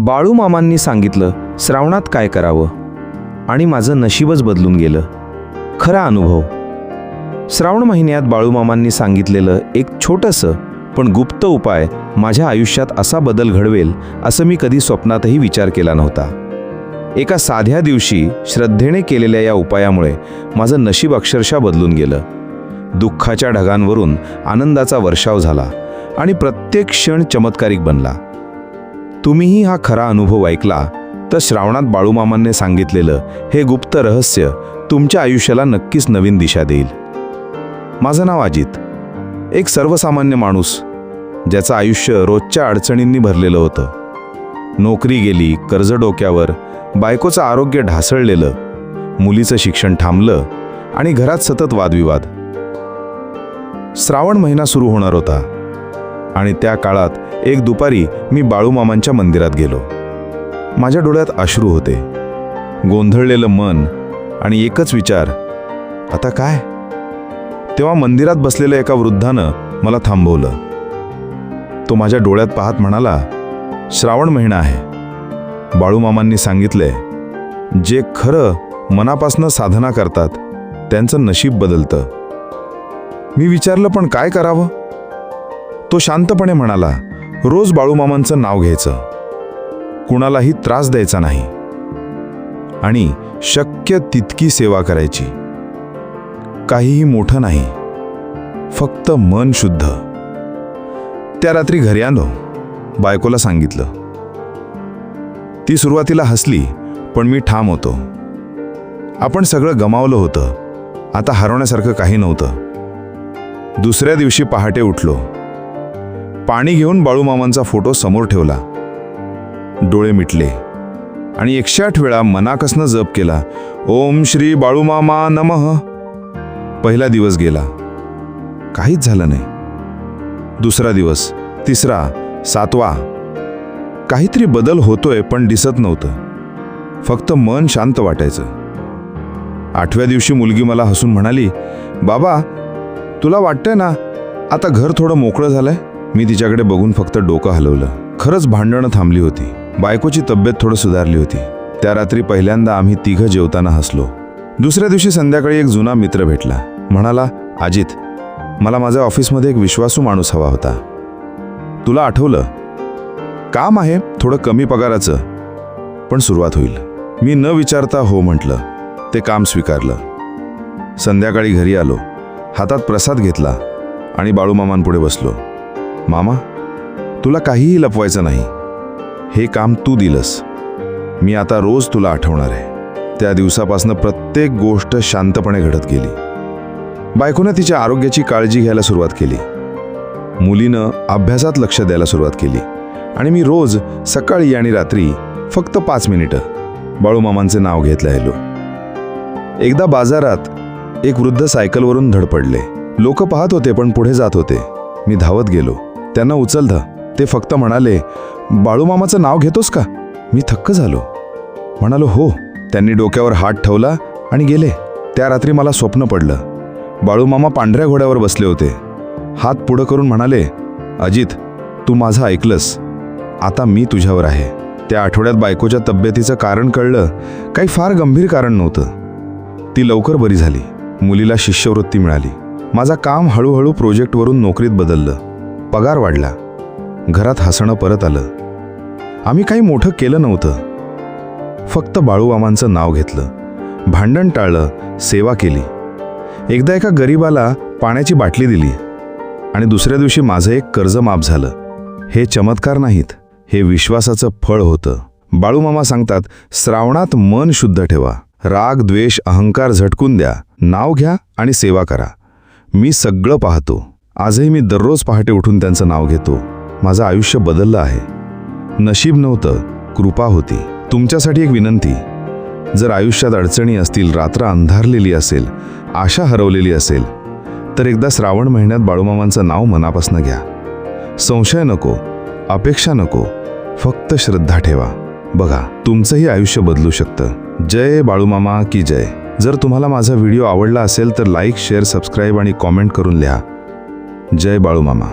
बाळूमामांनी सांगितलं श्रावणात काय करावं? आणि माझं नशीबच बदलून गेलं. खरा अनुभव. श्रावण महिन्यात बाळूमामांनी सांगितलेलं एक छोटंसं पण गुप्त उपाय माझ्या आयुष्यात असा बदल घडवेल असं मी कधी स्वप्नातही विचार केला नव्हता. एका साध्या दिवशी श्रद्धेने केलेल्या या उपायामुळे माझं नशीब अक्षरशः बदलून गेलं. दुःखाच्या ढगांवरून आनंदाचा वर्षाव झाला आणि प्रत्येक क्षण चमत्कारिक बनला. तुम्हीही हा खरा अनुभव ऐकला तर श्रावणात बाळूमामांनी सांगितलेलं हे गुप्त रहस्य तुमच्या आयुष्याला नक्कीच नवीन दिशा देईल. माझं नाव अजित. एक सर्वसामान्य माणूस ज्याचं आयुष्य रोजच्या अडचणींनी भरलेलं होतं. नोकरी गेली कर्ज डोक्यावर बायकोचं आरोग्य ढासळलेलं मुलीचं शिक्षण थांबलं आणि घरात सतत वादविवाद. श्रावण महिना सुरू होणार होता. आणि त्या काळात एक दुपारी मी बाळूमामांच्या मंदिरात गेलो. माझ्या डोळ्यात अश्रू होते. गोंधळलेलं मन आणि एकच विचार आता काय? तेव्हा मंदिरात बसलेल्या एका वृद्धानं मला थांबवलं. तो माझ्या डोळ्यात पाहत म्हणाला श्रावण महिना आहे. बाळूमामांनी सांगितलंय जे खरं मनापासनं साधना करतात त्यांचं नशीब बदलतं. मी विचारलं पण काय करावं? तो शांतपणे म्हणाला रोज बाळूमामांचं नाव घ्यायचं. कुणालाही त्रास द्यायचा नाही. आणि शक्य तितकी सेवा करायची. काहीही मोठं नाही. फक्त मन शुद्ध. त्या रात्री घरी आलो. बायकोला सांगितलं. ती सुरुवातीला हसली पण मी ठाम होतो. आपण सगळं गमावलं होतं. आता हरवण्यासारखं काही नव्हतं. दुसऱ्या दिवशी पहाटे उठलो. पाणी घेऊन बाळूमामांचा फोटो समोर ठेवला. डोळे मिटले. आणि एकशे आठ वेळा मनाकसनं जप केला. ओम श्री बाळूमामा नमः. पहिला दिवस गेला. काहीच झालं नाही. दुसरा दिवस तिसरा सातवा. काहीतरी बदल होतोय पण दिसत नव्हतं. फक्त मन शांत वाटायचं. आठव्या दिवशी मुलगी मला हसून म्हणाली बाबा तुला वाटतंय ना आता घर थोडं मोकळं झालंय? मी तिच्याकडे बघून फक्त डोकं हलवलं. खरंच भांडणं थांबली होती. बायकोची तब्येत थोडं सुधारली होती. त्या रात्री पहिल्यांदा आम्ही तिघं जेवताना हसलो. दुसऱ्या दिवशी संध्याकाळी एक जुना मित्र भेटला. म्हणाला अजित मला माझ्या ऑफिसमध्ये एक विश्वासू माणूस हवा होता. तुला आठवलं? काम आहे थोडं कमी पगाराचं. पण सुरुवात होईल. मी न विचारता हो म्हटलं. ते काम स्वीकारलं. संध्याकाळी घरी आलो. हातात प्रसाद घेतला आणि बाळूमामांपुढे बसलो. मामा तुला काहीही लपवायचं नाही. हे काम तू दिलंस. मी आता रोज तुला आठवणार आहे. त्या दिवसापासून प्रत्येक गोष्ट शांतपणे घडत गेली. बायकोनं तिच्या आरोग्याची काळजी घ्यायला सुरुवात केली. मुलीनं अभ्यासात लक्ष द्यायला सुरुवात केली. आणि मी रोज सकाळी आणि रात्री फक्त पाच मिनिटं बाळूमामांचे नाव घेत राहिलो एकदा बाजारात एक वृद्ध सायकलवरून धडपडले. लोक पाहत होते पण पुढे जात होते. मी धावत गेलो. त्यांना उचललं ते फक्त म्हणाले बाळूमामाचं नाव घेतोस का? मी थक्क झालो. म्हणालो हो. त्यांनी डोक्यावर हात ठेवला आणि गेले. त्या रात्री मला स्वप्न पडलं. बाळूमामा पांढऱ्या घोड्यावर बसले होते. हात पुढं करून म्हणाले अजित तू माझं ऐकलंस. आता मी तुझ्यावर आहे. त्या आठवड्यात बायकोच्या तब्येतीचं कारण कळलं. काही फार गंभीर कारण नव्हतं. ती लवकर बरी झाली. मुलीला शिष्यवृत्ती मिळाली. माझा काम हळूहळू प्रोजेक्टवरून नोकरीत बदललं. पगार वाढला. घरात हसणं परत आलं. आम्ही काही मोठं केलं नव्हतं. फक्त बाळूमामांचं नाव घेतलं. भांडण टाळलं सेवा केली. एकदा एका गरिबाला पाण्याची बाटली दिली आणि दुसऱ्या दिवशी माझं एक कर्ज माफ झालं. हे चमत्कार नाहीत हे विश्वासाचं फळ होतं. बाळूमामा सांगतात श्रावणात मन शुद्ध ठेवा. राग द्वेष अहंकार झटकून द्या. नाव घ्या आणि सेवा करा. मी सगळं पाहतो. आजही मी दररोज पहाटे उठून त्यांचं नाव घेतो. माझं आयुष्य बदललं आहे. नशीब नव्हतं कृपा होती. तुमच्यासाठी एक विनंती. जर आयुष्यात अडचणी असतील रात्र अंधारलेली असेल आशा हरवलेली असेल तर एकदा श्रावण महिन्यात बाळूमामांचं नाव मनापासून घ्या. संशय नको अपेक्षा नको फक्त श्रद्धा ठेवा. बघा तुमचंही आयुष्य बदलू शकतं. जय बाळूमामा की जय. जर तुम्हाला माझा व्हिडिओ आवडला असेल तर लाईक शेअर सबस्क्राईब आणि कॉमेंट करून लिहा. जय बाळूमामा.